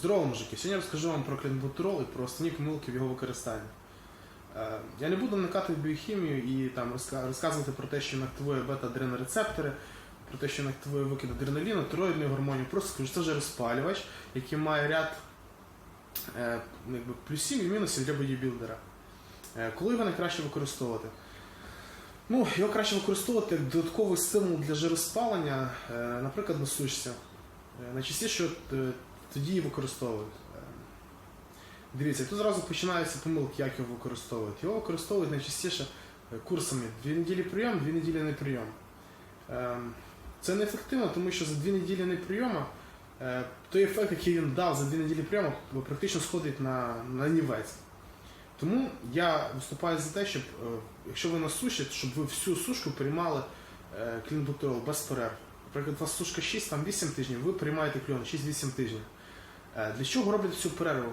Здорово, мужики! Сьогодні розкажу вам про клінбутерол і про основні помилки в його використанні. Е, Я не буду вникати біохімію і там розказувати про те, що він активує бета-адренорецептори, про те, що він активує викид адреналіну, тироїдних гормонів. Просто скажу, що це вже розпалювач, який має ряд е, ну, якби, плюсів і мінусів для бодібілдера. Е, Коли його найкраще використовувати? Ну, його краще використовувати як додатковий стимул для жироспалення, наприклад, на сушці. Найчастіше тоді її використовують. Е, Дивіться, тут зразу починаються помилки, як його використовують. Його використовують найчастіше е, курсами дві неділі прийом, дві неділі не прийом. Е, Це неефективно, тому що за дві неділі не прийому е, той ефект, який він дав за дві неділі прийому, практично сходить на, на нівець. Тому я виступаю за те, щоб, е, якщо ви на суші, щоб ви всю сушку приймали е, клінбутерол без перерв. Наприклад, у вас сушка 6, там 8 тижнів, ви приймаєте кльон 6-8 тижнів. Е, Для чого роблять цю перерву?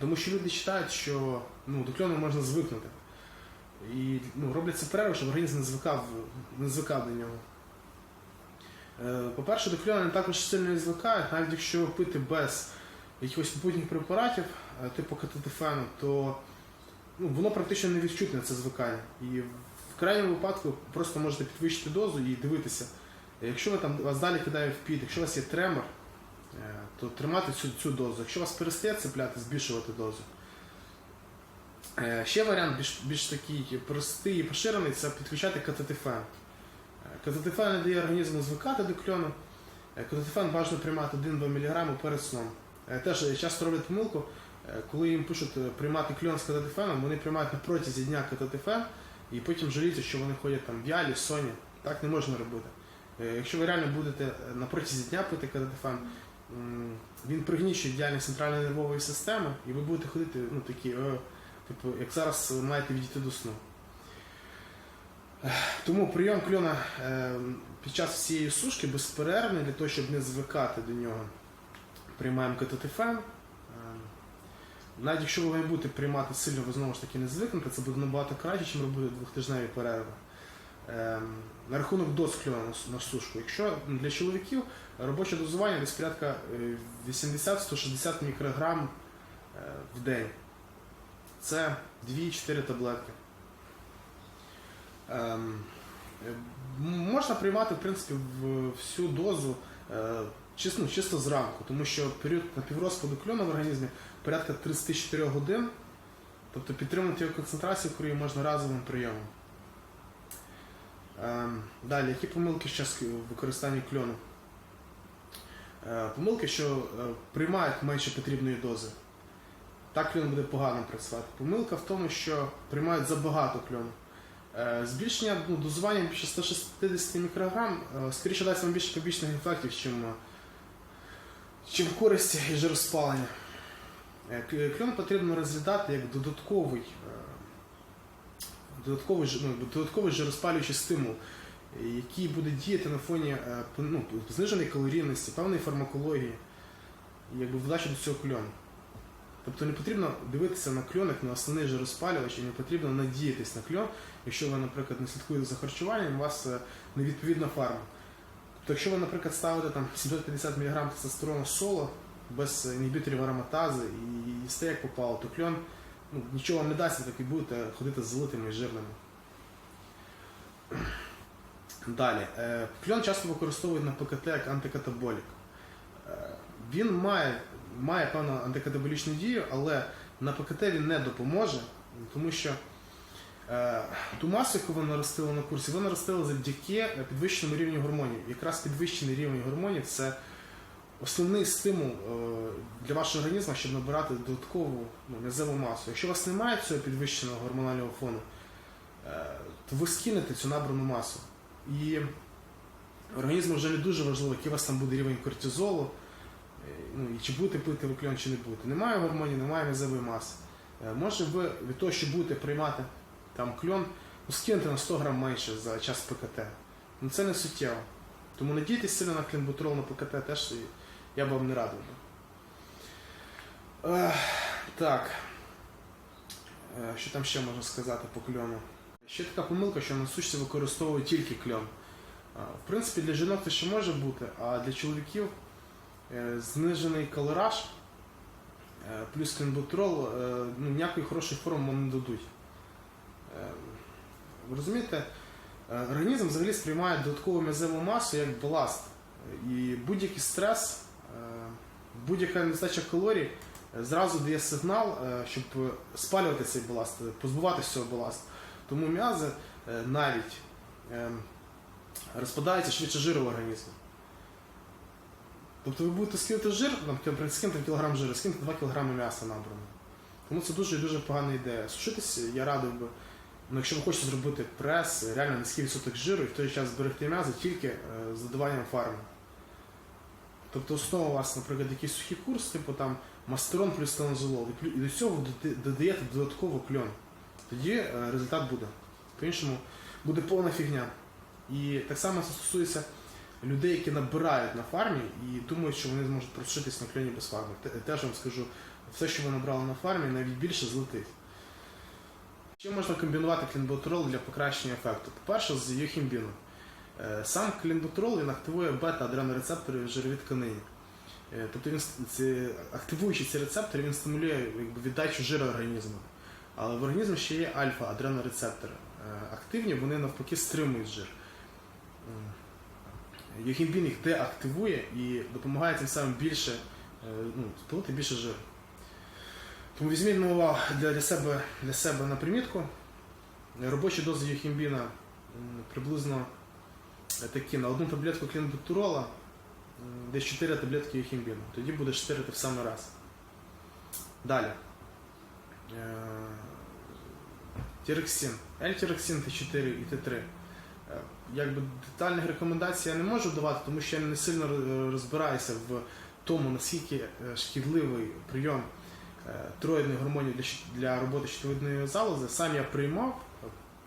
Тому що люди вважають, що ну, до кльону можна звикнути. І ну, роблять цю перерву, щоб організм не звикав, не звикав до нього. Е, По-перше, до кльону не також сильно і звикають, навіть якщо пити без якихось попутніх препаратів, е, типу кататифену, то ну, воно практично не відчутне це звикання. І в крайньому випадку просто можете підвищити дозу і дивитися. Якщо ви там вас далі кидає в під, якщо у вас є тремор, то тримати цю, цю дозу. Якщо вас перестає цепляти, збільшувати дозу. Е, Ще варіант більш, більш такий простий і поширений це підключати кататифен. Е, Кататифен не дає організму звикати до кльону. Е, Кататифен бажано приймати 1-2 мг перед сном. Е, Теж часто роблять помилку, е, коли їм пишуть е, приймати кльон з кататифеном, вони приймають на протязі дня кататифен і потім жаліються, що вони ходять там в соні. Так не можна робити. Е, Якщо ви реально будете е, на протязі дня пити кататифен, він пригнічує діяльність центральної нервової системи, і ви будете ходити, ну такі, е, типу, як зараз маєте відійти до сну. Тому прийом кльона е, під час всієї сушки безперервний для того, щоб не звикати до нього. Приймаємо кататифен. Е, Навіть якщо ви будете приймати сильно, ви знову ж таки не звикнете, це буде набагато краще, ніж робити двохтижневі перерви. Е, На рахунок доз кльона на сушку. Якщо для чоловіків робоче дозування десь порядка е, 80-160 мікрограм е, в день. Це 2-4 таблетки. Ем, е, Можна приймати в принципі всю дозу е, чисто, ну, чисто зранку, тому що період напіврозпаду кльону в організмі порядка 34 годин, тобто підтримувати його концентрацію крові можна разовим прийомом. Ем, Далі, які помилки ще в використанні кльону? Е, Помилки, що е, приймають менше потрібної дози. Так кльон буде погано працювати. Помилка в тому, що приймають забагато кльону. Е, Збільшення ну, дозування більше 160 мікрограм, скоріше дасть вам більше побічних ефектів, чим, чим користь і жироспалення. Кльон потрібно розглядати як додатковий, додатковий, ну, додатковий жироспалюючий стимул, який буде діяти на фоні е, ну, зниженої калорійності, певної фармакології, якби вдачі до цього кльону. Тобто не потрібно дивитися на кльон як на основний жироспалювач і не потрібно надіятись на кльон, якщо ви, наприклад, не слідкуєте за харчуванням, у вас е, невідповідна фарма. Тобто, якщо ви, наприклад, ставите там 750 мг тестостерону соло без е, інгібіторів ароматази і їсте як попало, то кльон ну, нічого вам не дасть, так і будете ходити з залитими і жирними. Далі. Е, Кльон часто використовують на ПКТ як антикатаболік. Е, Він має, має певну антикатаболічну дію, але на ПКТ він не допоможе, тому що е, ту масу, яку ви наростили на курсі, ви наростили завдяки підвищеному рівню гормонів. Якраз підвищений рівень гормонів це основний стимул е, для вашого організму, щоб набирати додаткову ну, м'язеву масу. Якщо у вас немає цього підвищеного гормонального фону, е, то ви скинете цю набрану масу. І організму вже не дуже важливо, який у вас там буде рівень кортизолу, е, ну, і чи будете пити ви кльон, чи не будете. Немає гормонів, немає м'язової маси. Може ви від того, що будете приймати там кльон, ну, скинете на 100 грам менше за час ПКТ. Ну це не суттєво. Тому надійтесь сильно на клінбутерол на ПКТ теж я б вам не радив. би. Так. Е, Що там ще можна сказати по кльону? Ще така помилка, що на сушці використовують тільки кльон. В принципі, для жінок це ще може бути, а для чоловіків е, знижений калораж е, плюс клінбутерол е, ну, ніякої хорошої форми вам не дадуть. Е, розумієте, Е, організм взагалі сприймає додаткову м'язеву масу як баласт. І будь-який стрес, е, будь-яка нестача калорій е, зразу дає сигнал, е, щоб спалювати цей баласт, е, позбуватися цього баласту. Тому м'язи навіть е, розпадаються швидше жиру в організмі. Тобто ви будете скинути жир, там, скинути кілограм жиру, скинути 2 кг м'яса набрано. Тому це дуже дуже погана ідея. Сушитися я радив би. Ну, якщо ви хочете зробити прес, реально низький відсоток жиру і в той час зберегти м'ясо тільки з додаванням фарми. Тобто основа у вас, наприклад, якийсь сухий курс, типу там мастерон плюс станозолол, і до цього дода- додаєте додатково кльон. Тоді е, результат буде. По-іншому буде повна фігня. І так само це стосується людей, які набирають на фармі і думають, що вони зможуть прошитись на кльоні без фарми. Теж вам скажу, все, що ви набрали на фармі, навіть більше злетить. Ще можна комбінувати клінбутерол для покращення ефекту. По-перше, з йохімбіном. Е, Сам клінбутерол він активує бета-адренорецептори в жировій тканині. Е, Тобто він ці, активуючи ці рецептори, він стимулює якби, віддачу жиру організму. Але в організмі ще є альфа-адренорецептори. Е, Активні вони навпаки стримують жир. М. Йохімбін їх деактивує і допомагає тим самим більше ну, спалити більше жиру. Тому візьміть на увагу для, себе, для себе на примітку. Робочі дози юхімбіна м, приблизно е, такі на одну таблетку клінбутерола м, десь 4 таблетки юхімбіну. Тоді буде 4 в самий раз. Далі. Е, Тірексін. L-тірексін Т4 і Т3. Е, Якби детальних рекомендацій я не можу давати, тому що я не сильно розбираюся в тому, наскільки е, шкідливий прийом троїдних гормонів для, роботи щитовидної залози. Сам я приймав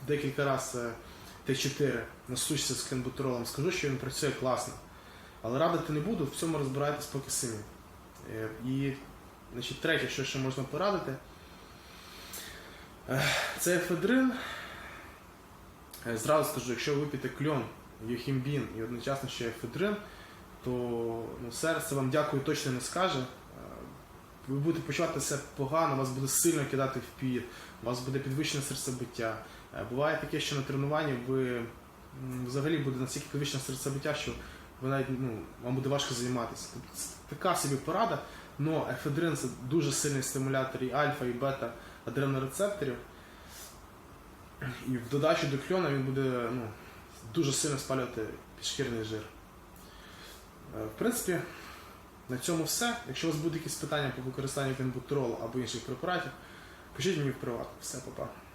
декілька разів Т4 на сучці з клінбутеролом. Скажу, що він працює класно. Але радити не буду, в цьому розбирайтесь поки самі. Е, І значить, третє, що ще можна порадити, е, це ефедрин. Е, Зразу скажу, якщо ви вип'єте кльон, йохімбін і одночасно ще ефедрин, то ну, серце вам дякую точно не скаже. Ви будете почувати себе погано, вас буде сильно кидати в піт, у вас буде підвищене серцебиття. Е, Буває таке, що на тренуванні ви взагалі буде настільки підвищене серцебиття, що ви навіть ну, вам буде важко займатися. Тобто це така собі порада, але ефедрин це дуже сильний стимулятор і альфа, і бета адренорецепторів. І в додачу до кльона він буде ну, дуже сильно спалювати підшкірний жир. Е, В принципі, на цьому все. Якщо у вас будуть якісь питання по використанню клінбутеролу або інших препаратів, пишіть мені в приват. Все, па-па.